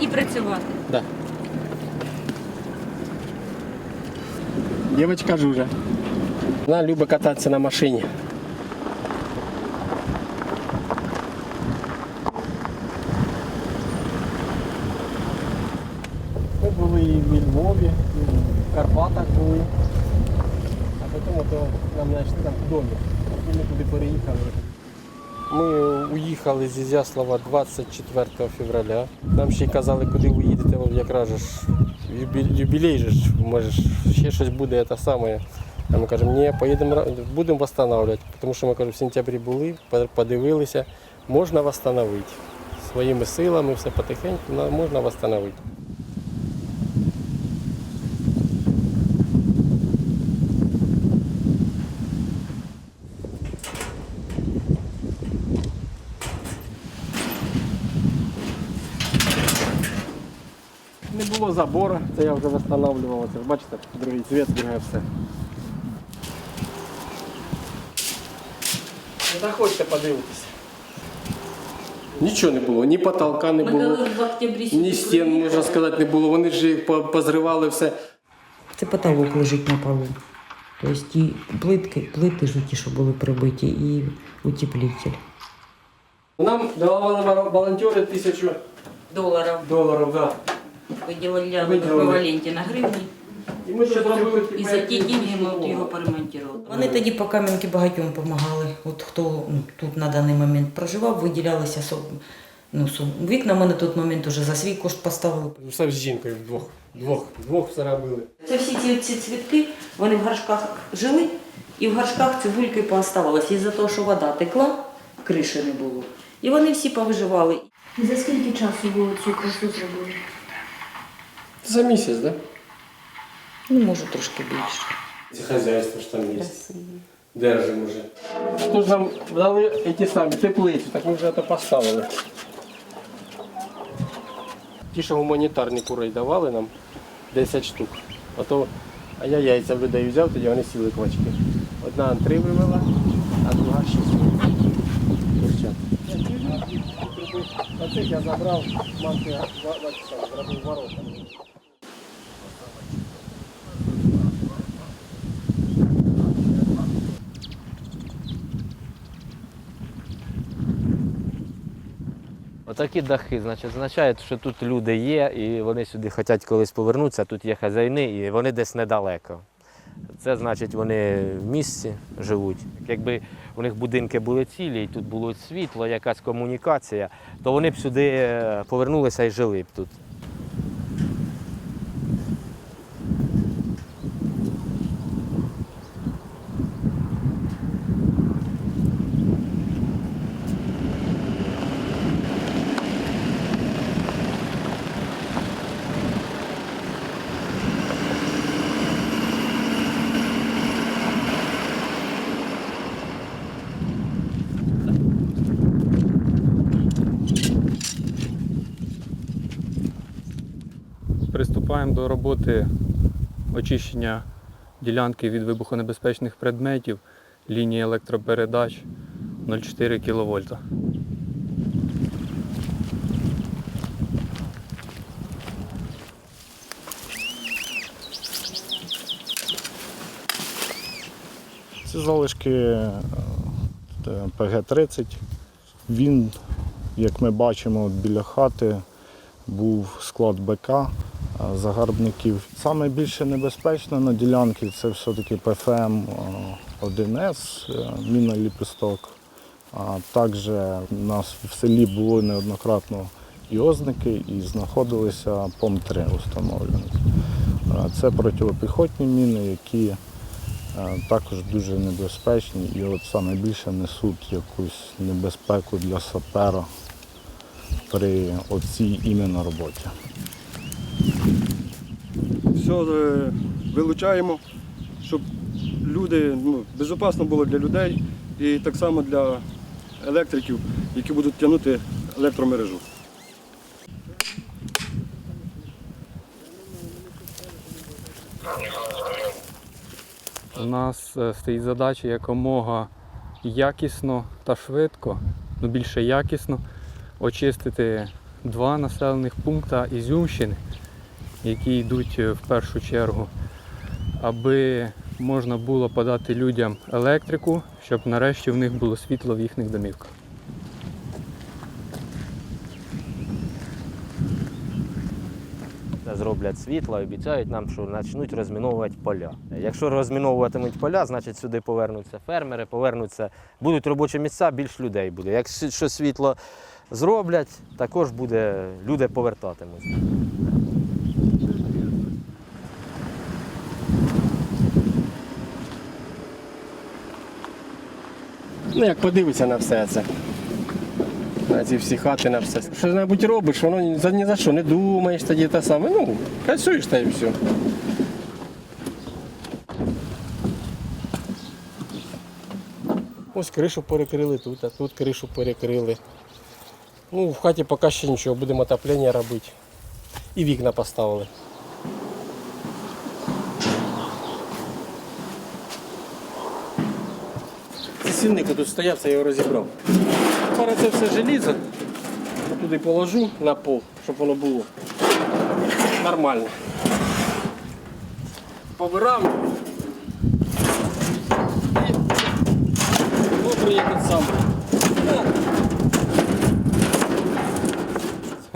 І працювати. Да. Дівчинка Жужа. Вона любить кататися на машині. Ми були і в Львові, і в Карпатах були. А потім ото нам знайшли там домик. І ми туди переїхали. Ми уїхали з Ізяслава 24 февраля. Нам ще й казали, куди ви їдете, якраз ж юбілей ж, може ще щось буде те саме. А ми кажемо, ні, поїдемо будемо встановлювати. Тому що ми кажемо, в сентябрі були, подивилися, можна встановити. Своїми силами, все потихеньку можна встановити. Не було забору, це я вже встановлював. Бачите, другий цвіт, друге все. Ну, Заходьте, подивитися. Нічого не було, ні потолка не було, ні стін, можна сказати, не було. Вони ж їх позривали все. Це потолок лежить на полу. Тобто ті плитки, плити ж ті, що були прибиті, і утеплитель. Нам давали волонтери тисячу доларів доларів, да. Виділили в еквіваленті на гривні. І ми ще зробили І за ті деньги ми от його поремонтували. Вони тоді по кам'янки багатьом допомагали. От хто ну, тут на даний момент проживав, виділялися со- ну, сум- вікна. Ми на той момент вже за свій кошт поставили. Все з жінкою вдвох. Двох, двох все робили. Це всі ці, ці цвітки, вони в горшках жили, і в горшках цибульки пооставалися. Із-за того, що вода текла, криші не було. І вони всі повиживали. І за скільки часу ви цю красу зробили? За місяць, так? Да? Ну, може, трошки більше. Це хазяйство ж там є. Держимо вже. Тут нам дали ті самі теплицю, так ми вже це поставили. Ті, що гуманітарні курей давали нам 10 штук. А, то, а я яйця в людей взяв, тоді вони сіли квачки. Одна три вивела, а друга шість. Курчат. Оцих я забрав, мамки зробив ворота. Отакі дахи, значить, означає, що тут люди є, і вони сюди хочуть колись повернутися, тут є хазяїни, і вони десь недалеко. Це значить, вони в місці живуть. Якби у них будинки були цілі, і тут було світло, якась комунікація, то вони б сюди е, повернулися і жили б тут. Приступаємо до роботи очищення ділянки від вибухонебезпечних предметів лінії електропередач 0,4 кВт. Це залишки е, ПГ-30. Він, як ми бачимо, біля хати був склад БК загарбників. Саме більше небезпечно на ділянці це все-таки ПФМ 1С, е, міна ліпісток. А також у нас в селі було неоднократно і і знаходилися ПОМ-3 установлені. Це протипіхотні міни, які е, також дуже небезпечні і от саме більше несуть якусь небезпеку для сапера при оцій іменно роботі. Все вилучаємо, щоб люди ну, безпечно було для людей і так само для електриків, які будуть тягнути електромережу. У нас е, стоїть задача якомога якісно та швидко, ну більше якісно очистити два населених пункти Ізюмщини, які йдуть е, в першу чергу, аби можна було подати людям електрику, щоб нарешті в них було світло в їхніх домівках. Зроблять світло обіцяють нам, що почнуть розміновувати поля. Якщо розміновуватимуть поля, значить сюди повернуться фермери, повернуться, будуть робочі місця, більш людей буде. Якщо світло зроблять, також буде, люди повертатимуться. Ну, як подивитися на все це. На ці всі хати, на все. Що небудь робиш, воно ні за ні за що не думаєш тоді те саме. Ну, працюєш та і все. Ось кришу перекрили тут, а тут кришу перекрили. Ну, в хаті поки ще нічого, будемо отоплення робити. І вікна поставили. Ці сильники тут стояв, це я його розібрав. Зараз це все желізо. Туди положу на пол, щоб воно було нормально. Повиравнюю. І добре як сам.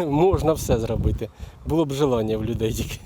Можна все зробити. Було б желання в людей тільки.